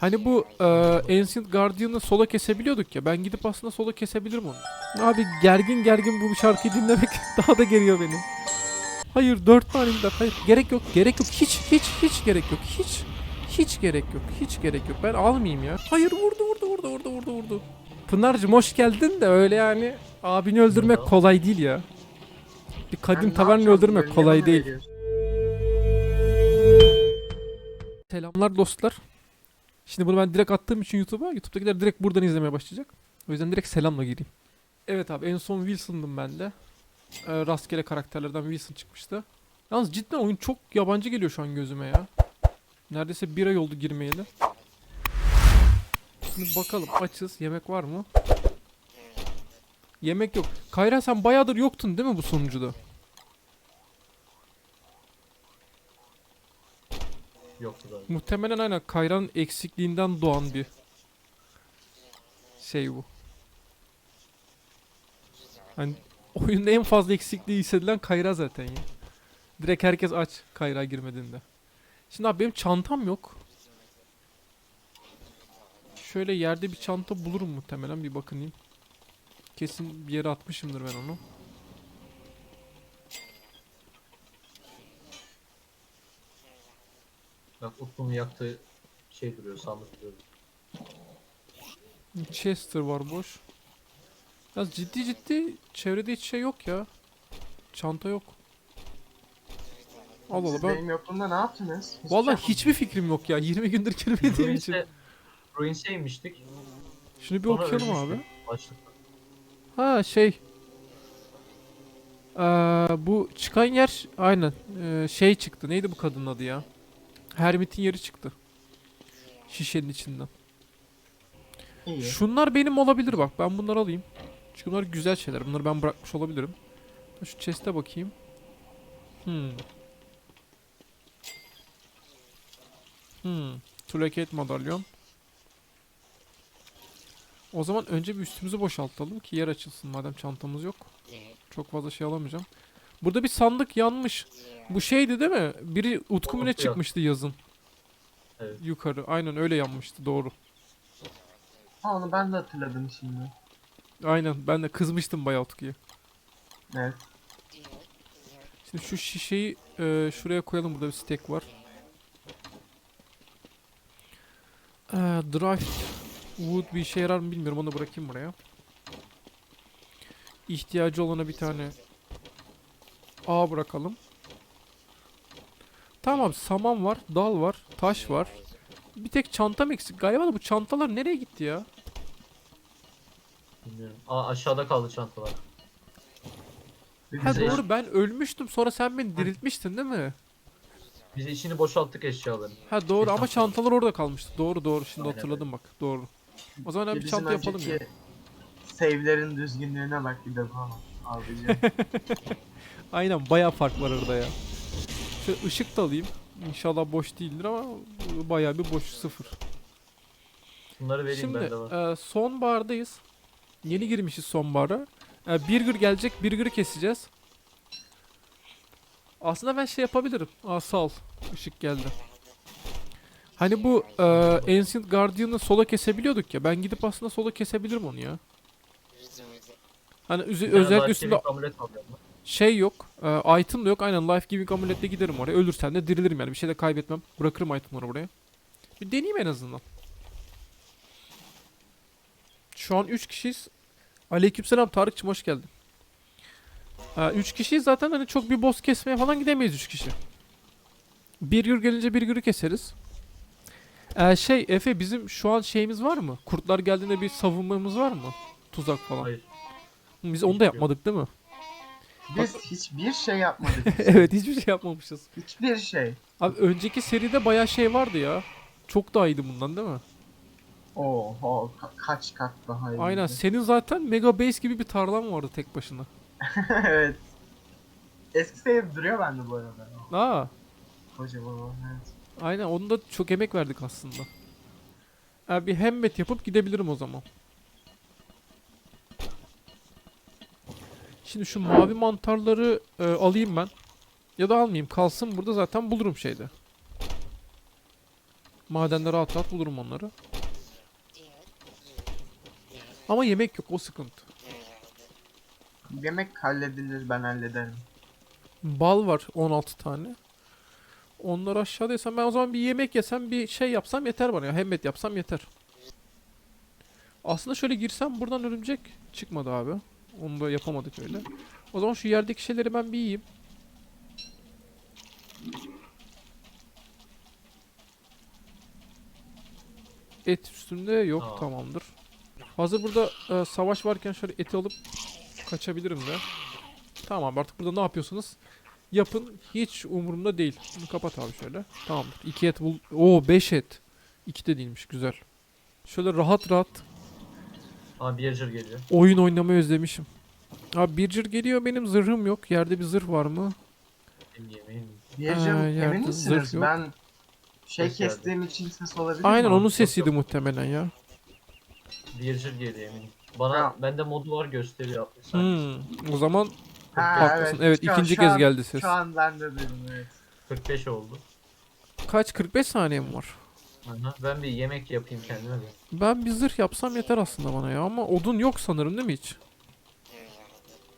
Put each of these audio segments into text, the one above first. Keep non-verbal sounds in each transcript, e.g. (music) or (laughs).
Hani bu e, Ancient Guardian'ı sola kesebiliyorduk ya. Ben gidip aslında sola kesebilirim onu. Abi gergin gergin bu şarkıyı dinlemek (laughs) daha da geriyor beni. Hayır dört tane imdat. Hayır gerek yok. Gerek yok. Hiç hiç hiç gerek yok. Hiç hiç gerek yok. Hiç gerek yok. Ben almayayım ya. Hayır vurdu vurdu vurdu vurdu vurdu vurdu. Pınar'cığım hoş geldin de öyle yani abini öldürmek kolay değil ya. Bir kadın tavernini öldürmek kolay değil. Selamlar dostlar. Şimdi bunu ben direkt attığım için YouTube'a, YouTube'dakiler direkt buradan izlemeye başlayacak. O yüzden direkt selamla gireyim. Evet abi en son Wilson'dım ben de. Ee, rastgele karakterlerden Wilson çıkmıştı. Yalnız cidden oyun çok yabancı geliyor şu an gözüme ya. Neredeyse bir ay oldu girmeyeli. Şimdi bakalım açız. Yemek var mı? Yemek yok. Kayra sen bayağıdır yoktun değil mi bu sunucuda? Yoktu da. Muhtemelen aynen Kayra'nın eksikliğinden doğan bir şey bu. Hani oyunda en fazla eksikliği hissedilen Kayra zaten ya. Direkt herkes aç Kayra girmediğinde. Şimdi abi benim çantam yok. Şöyle yerde bir çanta bulurum muhtemelen bir bakınayım. Kesin bir yere atmışımdır ben onu. Bak Utku'nun yaktığı şey duruyor, sandık duruyor. Chester var boş. Ya ciddi ciddi çevrede hiç şey yok ya. Çanta yok. Allah Allah Siz ben benim yokluğumda ne yaptınız? Hiçbir vallahi şey hiçbir fikrim yok ya. 20 gündür girmediğim için. Ruins'e, Ruins'e inmiştik. Şunu bir sonra okuyalım abi. ölmüştük. Başlık. Ha şey. Ee, bu çıkan yer aynen ee, şey çıktı. Neydi bu kadının adı ya? Hermit'in yeri çıktı. Şişenin içinden. İyi. Şunlar benim olabilir bak. Ben bunları alayım. Çünkü bunlar güzel şeyler. Bunları ben bırakmış olabilirim. Şu chest'e bakayım. Hmm. Hmm. Tulaket madalyon. O zaman önce bir üstümüzü boşaltalım ki yer açılsın madem çantamız yok. Çok fazla şey alamayacağım. Burada bir sandık yanmış. Bu şeydi değil mi? Biri Utku mu ne Utku ya. çıkmıştı yazın. Evet. Yukarı. Aynen öyle yanmıştı doğru. Ha, onu ben de hatırladım şimdi. Aynen ben de kızmıştım bayağı Utku'ya. Evet. Şimdi şu şişeyi e, şuraya koyalım. Burada bir stack var. E, drive wood bir işe yarar mı bilmiyorum. Onu bırakayım buraya. İhtiyacı olana bir tane A bırakalım. Tamam saman var, dal var, taş var. Bir tek çantam eksik. Galiba da bu çantalar nereye gitti ya? Bilmiyorum. Aa aşağıda kaldı çantalar. Ha bize- doğru ben ölmüştüm. Sonra sen beni diriltmiştin değil mi? Biz içini boşalttık eşyaların. Ha doğru ama çanta. çantalar orada kalmıştı. Doğru doğru şimdi Aynen hatırladım bak. Doğru. O zaman bir çanta yapalım ya. Save'lerin düzgünlüğüne bak bir de bana. Abicim. (laughs) Aynen bayağı fark var orada ya. Şöyle ışık da alayım. İnşallah boş değildir ama bayağı bir boş sıfır. Bunları vereyim Şimdi bende var. e, sonbahardayız. Yeni girmişiz sonbahara. E, Birgir gelecek. Birgir'i keseceğiz. Aslında ben şey yapabilirim. Aa sağ ol. Işık geldi. Hani bu e, Ancient Guardian'ı sola kesebiliyorduk ya. Ben gidip aslında sola kesebilirim onu ya. Hani üze- Bir özellikle üstünde şey yok. E, item da yok. Aynen life giving amuletle giderim oraya. Ölürsem de dirilirim yani. Bir şey de kaybetmem. Bırakırım itemları buraya. Bir deneyeyim en azından. Şu an 3 kişiyiz. Aleykümselam Tarık'cığım hoş geldin. 3 kişiyiz zaten hani çok bir boss kesmeye falan gidemeyiz 3 kişi. Bir yür gelince bir yürü keseriz. Ee, şey Efe bizim şu an şeyimiz var mı? Kurtlar geldiğinde bir savunmamız var mı? Tuzak falan. Hayır. Biz onu da yok. yapmadık değil mi? Biz hiçbir şey yapmadık. (laughs) evet hiçbir şey yapmamışız. hiçbir şey. Abi önceki seride bayağı şey vardı ya. Çok daha iyiydi bundan değil mi? Oho ka- kaç kat daha iyi. Aynen. Senin zaten Mega Base gibi bir tarlan vardı tek başına. (laughs) evet. Eski save duruyor bende bu arada. Aa, Kocaman o, evet. aynen. Onda çok emek verdik aslında. Abi bir hemmet yapıp gidebilirim o zaman. Şimdi şu mavi mantarları e, alayım ben. Ya da almayayım. Kalsın burada zaten bulurum şeyde. Madende rahat rahat bulurum onları. Ama yemek yok o sıkıntı. Yemek halledilir ben hallederim. Bal var 16 tane. Onlar aşağıdaysam ben o zaman bir yemek yesem bir şey yapsam yeter bana ya. Hemmet yapsam yeter. Aslında şöyle girsem buradan örümcek çıkmadı abi. Onu da yapamadık öyle. O zaman şu yerdeki şeyleri ben bir yiyeyim. Et üstünde yok Aa. tamamdır. Hazır burada e, savaş varken şöyle eti alıp kaçabilirim de. Tamam artık burada ne yapıyorsunuz? Yapın hiç umurumda değil. Bunu kapat abi şöyle. Tamamdır. 2 et bul. Oo 5 et. 2 de değilmiş güzel. Şöyle rahat rahat Aa Beerger geliyor. oyun oynamayı özlemişim. Abi Bircir geliyor benim zırhım yok. Yerde bir zırh var mı? Benim yemeğim. Ee, yerde emin zırh misiniz? yok. Ben şey Ses geldi. kestiğim için ses olabilir mi? Aynen onun yok, sesiydi yok. muhtemelen ya. Beerger geliyor eminim. Bana Tamam. bende modu var gösteriyor. Hmm, o zaman Ha, haklısın. Evet, Şu an- ikinci şu kez an- geldi ses. Şu an ben de duydum evet. 45 oldu. Kaç 45 saniyem var. Aha. Ben bir yemek yapayım kendime de. Ben bir zırh yapsam yeter aslında bana ya ama odun yok sanırım değil mi hiç?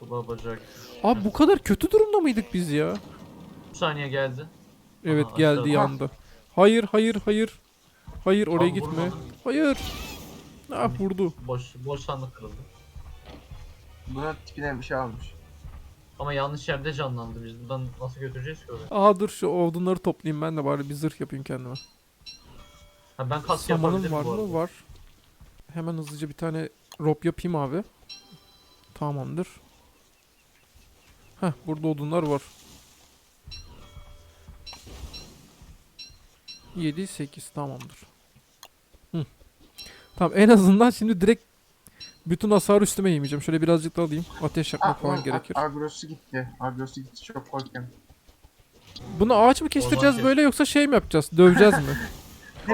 Kulağa bacak. Abi bu kadar kötü durumda mıydık biz ya? 3 saniye geldi. Evet Aha, geldi aşağıda. yandı. Hayır hayır hayır. Hayır oraya Abi gitme. vurmadım. Hayır. Ah vurdu. Boş, boş sandık kırıldı. Buna tipine bir şey almış. Ama yanlış yerde canlandı. Biz buradan nasıl götüreceğiz ki oraya? Aa dur şu odunları toplayayım ben de bari bir zırh yapayım kendime. Ha ben kask Samanın yapabilirim var bu arada. mı? Var. Hemen hızlıca bir tane rope yapayım abi. Tamamdır. Heh burada odunlar var. 7 8 tamamdır. Hı. Tamam en azından şimdi direkt bütün hasarı üstüme yemeyeceğim. Şöyle birazcık da alayım. Ateş yakmak Ah, falan onun gerekir. a- agrosu gitti. Agrosu gitti çok korkuyorum. Bunu ağaç mı kestireceğiz kes. böyle yoksa şey mi yapacağız? Döveceğiz mi? (laughs)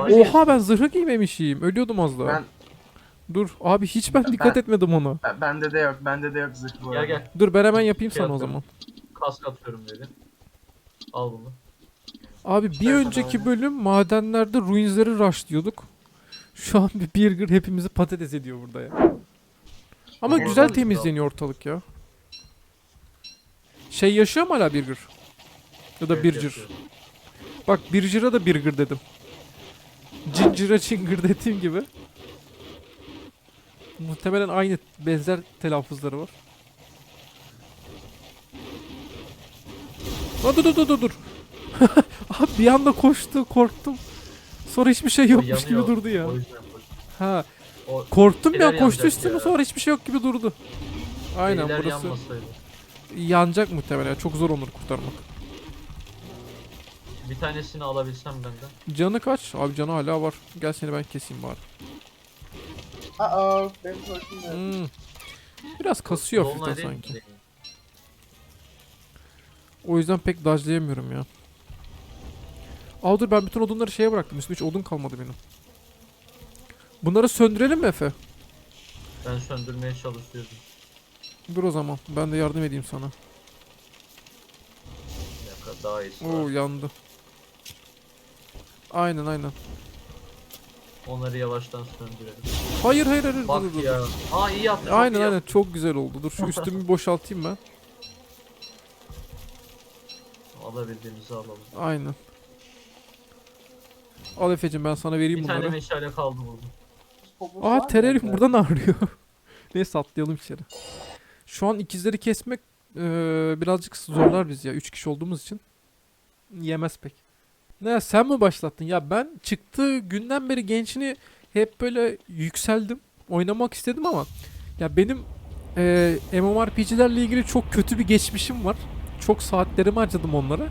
Hayır. Oha ben zırhı giymemişim. Ölüyordum az daha. Ben, Dur abi hiç ben Ben- dikkat etmedim ona. ben- bende de yok. Bende de yok zırh bu Gel arada. gel. Dur ben hemen yapayım Şey sana o zaman. Kask atıyorum dedi. Al bunu. Abi bir Sen önceki öyle. bölüm madenlerde ruinsleri rushlıyorduk. Şu an bir Birger hepimizi patates ediyor burada ya. Ama Oradan güzel bir temizleniyor ortalık ya. Şey yaşıyor mu hala Birger? Ya da Evet, yapıyor. Bak Birger'a da Birger dedim. Ginger'a Chinger dediğim gibi. Muhtemelen aynı benzer telaffuzları var. Aa, dur dur dur dur dur. (laughs) Abi bir anda koştu korktum. Sonra hiçbir şey yokmuş gibi durdu ya. O yüzden koş. Ha O korktum Şeyler ya koştu yanacak üstüme ya. sonra hiçbir şey yok gibi durdu. Aynen burası yanmasaydı. yanacak muhtemelen çok zor onları kurtarmak. Bir tanesini alabilsem benden. Canı kaç? Abi canı hala var. Gel seni ben keseyim bari. Aa benim korkum yok. Hmm. Biraz kasıyor Dolunay hafiften değil mi? sanki. O yüzden pek dodge'layamıyorum ya. Aa dur ben bütün odunları şeye bıraktım. Üstümde hiç odun kalmadı benim. Bunları söndürelim mi Efe? Ben söndürmeye çalışıyordum. Dur o zaman. Ben de yardım edeyim sana. Bir dakika daha iyisi Oo yandı. Aynen aynen. Onları yavaştan söndürelim. Hayır hayır hayır. Bak dur, dur, dur. ya. Aa iyi yaptın. Aynen iyi aynen yaptın. çok güzel oldu. Dur şu (laughs) üstümü bir boşaltayım ben. Alabildiğimizi alalım. Aynen. Al Efe'cim ben sana vereyim Bir bunları. tane meşale kaldı burada. Aa terörüm buradan ağrıyor. (laughs) Neyse atlayalım içeri. Şu an ikizleri kesmek eee, birazcık zorlar biz ya. Üç kişi olduğumuz için. Yemez pek. Ne sen mi başlattın? Ya ben çıktığı günden beri gençini hep böyle yükseldim. Oynamak istedim ama ya benim eee MMORPG'lerle ilgili çok kötü bir geçmişim var. Çok saatlerimi harcadım onlara.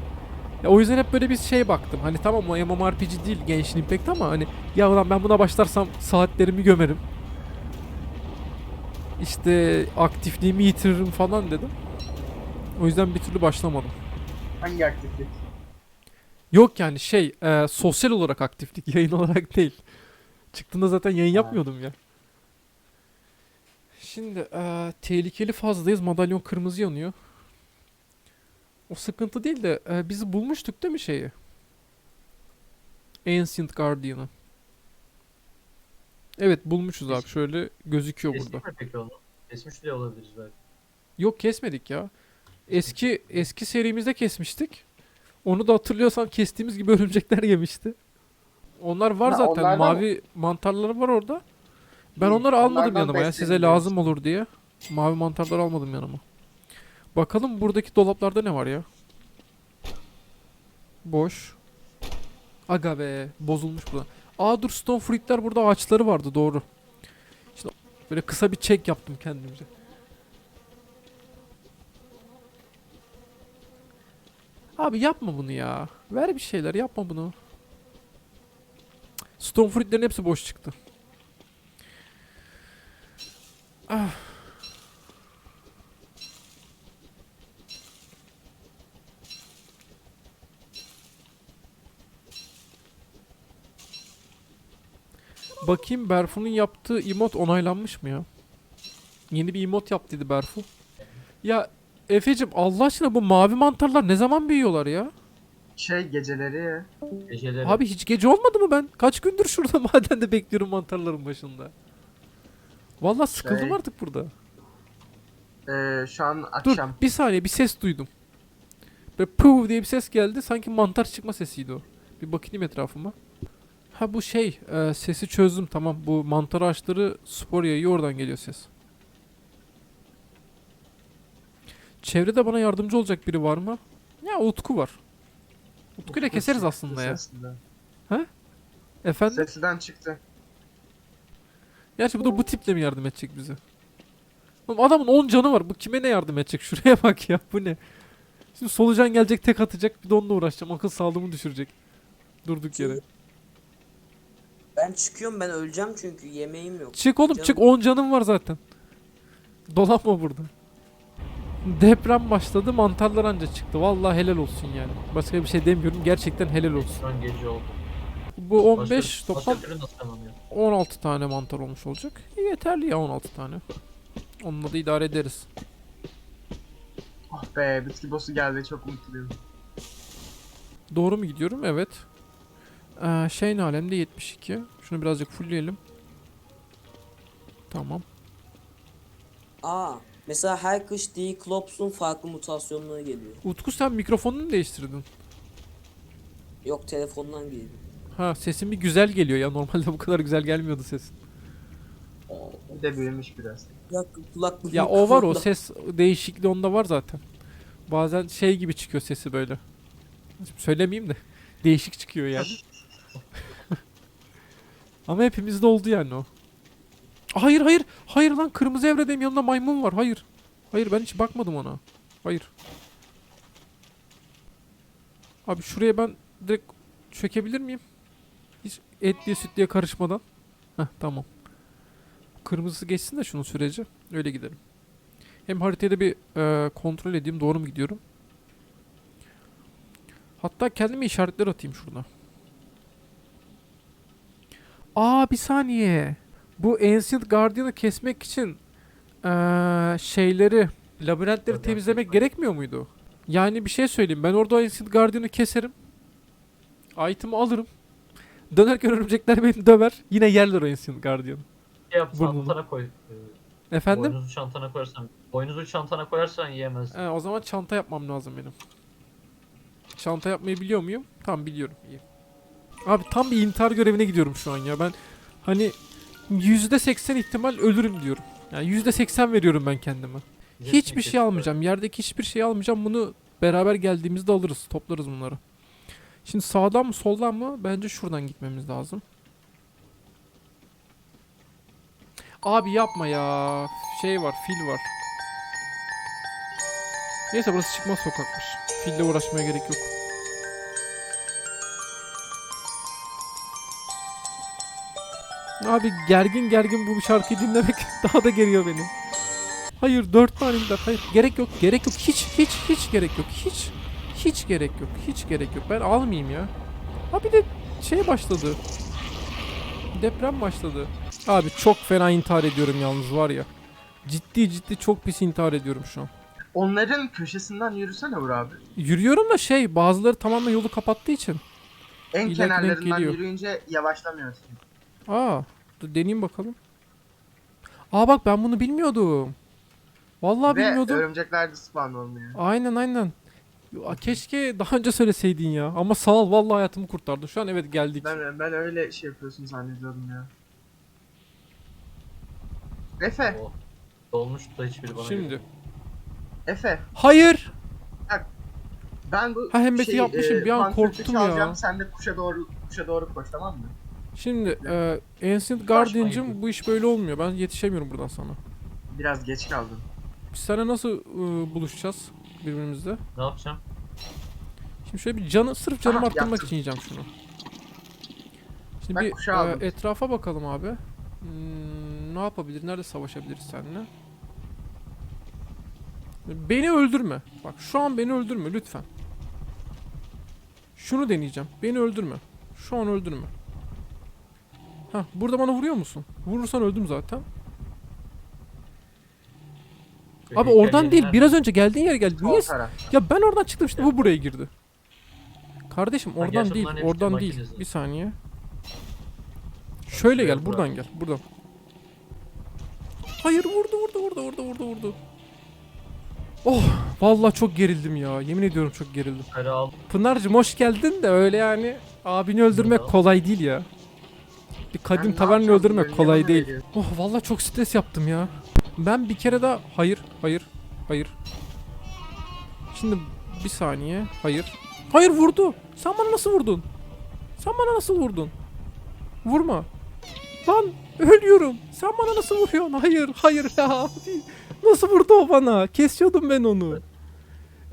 Ya o yüzden hep böyle bir şey baktım. Hani tamam o MMORPG değil Genshin Impact ama hani ya lan ben buna başlarsam saatlerimi gömerim. İşte aktifliğimi yitiririm falan dedim. O yüzden bir türlü başlamadım. Hangi aktiflik? Yok yani şey e, sosyal olarak aktiflik (laughs) yayın olarak değil. Çıktığında zaten yayın yapmıyordum ya. Şimdi e, tehlikeli fazdayız. Madalyon kırmızı yanıyor. O sıkıntı değil de e, bizi bulmuştuk değil mi şeyi? Ancient Guardian'ı. Evet bulmuşuz abi. Şöyle gözüküyor Kestik burada. mi peki onu? Kesmiş bile olabiliriz belki. Yok kesmedik ya. Eski eski serimizde kesmiştik. Onu da hatırlıyorsan kestiğimiz gibi (laughs) örümcekler yemişti. Onlar var Ha, zaten. onlardan Mavi mantarları var orada. Ben İyi, onları almadım onlardan yanıma ya. Size besleniyoruz. lazım olur diye. Mavi mantarları almadım yanıma. Bakalım buradaki dolaplarda ne var ya? Boş. Aga be. Bozulmuş bu da. Aa dur stone fruitler burada ağaçları vardı doğru. Şimdi böyle kısa bir çek yaptım kendimize. Abi yapma bunu ya. Ver bir şeyler yapma bunu. Stone fruitlerin hepsi boş çıktı. Ah. Bakayım Berfu'nun yaptığı emot onaylanmış mı ya? Yeni bir emot yaptıydı Berfu. Ya Efe'cim Allah aşkına bu mavi mantarlar ne zaman büyüyorlar ya? Şey geceleri Geceleri. Abi hiç gece olmadı mı ben? Kaç gündür şurada (laughs) madende bekliyorum mantarların başında. Vallahi sıkıldım Şey- artık burada. e, şu an Dur akşam. bir saniye bir ses duydum. Böyle puh diye bir ses geldi. Sanki mantar çıkma sesiydi o. Bir bakayım etrafıma. Ha bu şey e, sesi çözdüm tamam. Bu mantar ağaçları spor yayıyor oradan geliyor ses. Çevrede bana yardımcı olacak biri var mı? Ya Utku var. Utku ile keseriz aslında ya. Sesinden. Efendim? Sesinden çıktı. Gerçi bu da bu tiple mi yardım edecek bize? Oğlum adamın 10 canı var. Bu kime ne yardım edecek? (laughs) Şuraya bak ya. Bu ne? Şimdi solucan gelecek tek atacak. Bir de onunla uğraşacağım. Akıl sağlığımı düşürecek. Durduk yere. Ben çıkıyorum ben öleceğim çünkü yemeğim yok. Çık oğlum Canım. çık. 10 canım var zaten. Dolanma burada. Deprem başladı. Mantarlar anca çıktı. Vallahi helal olsun yani. Başka bir şey demiyorum. Gerçekten helal olsun. Şu an gece oldu. Bu Başka- 15 toplam Başka nasıl tanımıyor? 16 tane mantar olmuş olacak. Yeterli ya 16 tane. Onunla da idare ederiz. Oh be bitki boss'u geldi çok mutluyum. Doğru mu gidiyorum? Evet. Ee, şey ne alemde 72. Şunu birazcık fullleyelim. Tamam. Aa mesela her kış D-Clops'un farklı mutasyonları geliyor. Utku sen mikrofonunu mu değiştirdin? Yok telefondan geliyor. Ha sesin bir güzel geliyor ya. Normalde bu kadar güzel gelmiyordu sesin. Bir de büyümüş biraz. Kulak, kulaklık Ya o var o ses değişikliği onda var zaten. Bazen şey gibi çıkıyor sesi böyle. Şimdi söylemeyeyim de. Değişik çıkıyor yani. (laughs) Ama hepimizde oldu yani o. Hayır hayır. Hayır lan kırmızı evredeyim yanında maymun var. Hayır. Hayır ben hiç bakmadım ona. Hayır. Abi şuraya ben direkt çökebilir miyim? Hiç etliye sütlüye karışmadan. Heh tamam. Kırmızısı geçsin de şunun süreci. Öyle gidelim. Hem haritayı da bir e, kontrol edeyim. Doğru mu gidiyorum? Hatta kendime işaretler atayım şurada. Aa bir saniye. Bu Ancient Guardian'ı kesmek için eee, şeyleri, labirentleri Labirent temizlemek gerekmiyor muydu? Yani bir şey söyleyeyim. Ben orada Ancient Guardian'ı keserim. Item'ı alırım. Dönerken örümcekler beni döver. Yine yerler o Ancient Guardian'ı. Şey yap Burnunu. çantana koy. Ee, Efendim? Boynuzu çantana koyarsan. Boynuzu çantana koyarsan yiyemez. He, o zaman çanta yapmam lazım benim. Çanta yapmayı biliyor muyum? Tamam biliyorum. İyi. Abi tam bir intihar görevine gidiyorum şu an ya. Ben hani %80 ihtimal ölürüm diyorum. Yani %80 veriyorum ben kendime. Hiçbir şey almayacağım. Yerdeki hiçbir şey almayacağım. Bunu beraber geldiğimizde alırız. Toplarız bunları. Şimdi sağdan mı soldan mı? Bence şuradan gitmemiz lazım. Abi yapma ya. Şey var, fil var. Neyse burası çıkmaz sokakmış. Fille uğraşmaya gerek yok. Abi gergin gergin bu şarkıyı dinlemek (laughs) daha da geriyor beni. Hayır dört tane imdat. Hayır gerek yok gerek yok. Hiç hiç hiç gerek yok. Hiç hiç gerek yok. Hiç gerek yok. Ben almayayım ya. Abi de şey başladı. Deprem başladı. Abi çok fena intihar ediyorum yalnız var ya. Ciddi ciddi çok pis intihar ediyorum şu an. Onların köşesinden yürüsene Uğur abi. Yürüyorum da şey bazıları tamamen yolu kapattığı için. En denk kenarlarından geliyor. yürüyünce yavaşlamıyorsun. Aa, dur deneyeyim bakalım. Aa bak ben bunu bilmiyordum. Vallahi Ve bilmiyordum. örümcekler de spawn olmuyor. Aynen aynen. Ya, keşke daha önce söyleseydin ya. Ama sağ ol vallahi hayatımı kurtardın. Şu an evet geldik. Ben, ben öyle şey yapıyorsun zannediyordum ya. Efe. Dolmuş da hiçbiri bana Şimdi. gelmiyor. Efe. Hayır. Ben bu Ha, hem Beti yapmışım, bir an korktum ya. çalacağım, Sen de kuşa doğru kuşa doğru koş tamam mı? Şimdi e, Ancient Guardian'cım bu iş böyle olmuyor. Ben yetişemiyorum buradan sana. Biraz geç kaldın. Biz seninle nasıl e, buluşacağız birbirimizle? Ne yapacağım? Şimdi şöyle bir canı sırf canımı Aha, arttırmak yaptım. için yiyeceğim şunu. Şimdi Ben bir aldım. e, etrafa bakalım abi. Hmm, ne yapabilir? Nerede savaşabiliriz seninle? Beni öldürme. Bak şu an beni öldürme lütfen. Şunu deneyeceğim. Beni öldürme. Şu an öldürme. Ha, burada bana vuruyor musun? Vurursan öldüm zaten. Abi oradan değil. yerler- Biraz önce geldiğin yere geldi. Sol Niye? taraf. Ya ben oradan çıktım işte bu buraya girdi. Kardeşim oradan gerçi değil, bunların hepsi oradan değil. makinesi. Bir saniye. Şöyle gel, buradan gel, buradan. Hayır vurdu, vurdu, vurdu, vurdu, vurdu, vurdu. Oh, vallahi çok gerildim ya. Yemin ediyorum çok gerildim. Yukarı al. Pınar'cığım hoş geldin de öyle yani abini öldürmek kolay değil ya. Bir ne taverni yapacağım öldürmek kolay değil. veriyor. Oh vallahi çok stres yaptım ya. Ben bir kere daha hayır, hayır, hayır. Şimdi bir saniye. Hayır. Hayır vurdu. Sen bana nasıl vurdun? Sen bana nasıl vurdun? Vurma. Lan ölüyorum. Sen bana nasıl vuruyorsun? Hayır, hayır ya. (laughs) Nasıl vurdu o bana? Kesiyordum ben onu.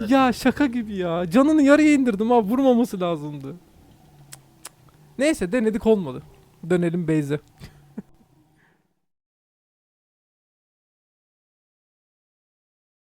Ya şaka gibi ya. Canını yarıya indirdim abi. Vurmaması lazımdı. Neyse denedik olmadı. Dönelim Beyze.